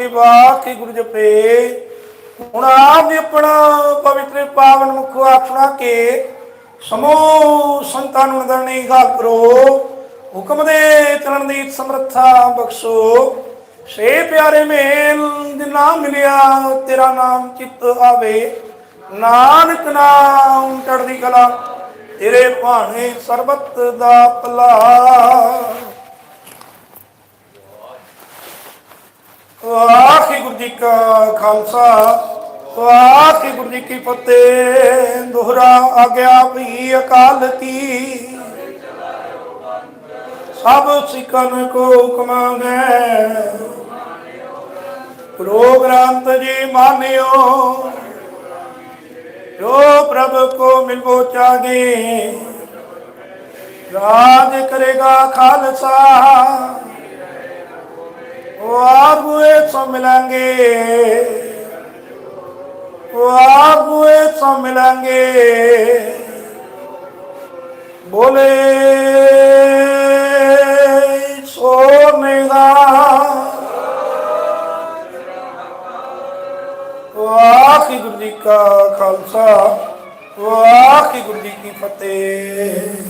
ਸ੍ਰੀ ਵਾਹਿ ਗੁਰੂ ਜਪੇ। ਹੁਣ ਆਪ ਵੀ ਆਪਣਾ ਪਵਿੱਤਰ ਪਾਵਨ ਮੁਖ ਆਪਣਾ ਕੇ ਸਮੂਹ ਸੰਤਾਂ ਨੂੰ ਨਦਰਣੀ ਗਾਲ ਕਰੋ। ਹੁਕਮ ਦੇ ਚਲਣ ਦੀ ਸਮਰੱਥਾ ਬਖਸ਼ੋ। ਸੇ ਪਿਆਰੇ ਮੇਲ ਦੇ ਮਿਲਿਆ ਤੇਰਾ ਨਾਮ ਚਿੱਤ ਆਵੇ। ਨਾਨਕ ਨਾਮ ਚੜ੍ਹਦੀ ਕਲਾ, ਤੇਰੇ ਭਾਣੇ ਸਰਬਤ ਦਾ ਭਲਾ। ਵਾਹਿਗੁਰੂ ਜੀ ਕਾ ਖਾਲਸਾ, ਵਾਹਿਗੁਰੂ ਜੀ ਕੀ ਫਤਿਹ। ਦੁਹਰਾ ਆਗਿਆ ਵੀ ਅਕਾਲ ਕੀ। ਸਭ ਸਿੱਖਨ ਕੋ ਹੁਕਮਾਂਗੇ ਗੁਰੂ ਗ੍ਰੰਥ ਜੀ ਮਾਨਿਓ, ਜੋ ਪ੍ਰਭ ਕੋ ਮਿਲਵੋ ਚਾਗੇ ਰਾਜ ਕਰੇਗਾ ਖਾਲਸਾ। ਉਹ ਆਗੂਏ ਸੋ ਮਿਲਾਂਗੇ। ਉਹ ਆਗੂਏ ਮਿਲਾਂਗੇ। ਬੋਲੇ ਸੋਨੇਗਾ ਵਾਹਿਗੁਰੂ ਜੀ ਕਾ ਖਾਲਸਾ ਵਾਹਿਗੁਰੂ ਜੀ ਕੀ ਫਤਿਹ।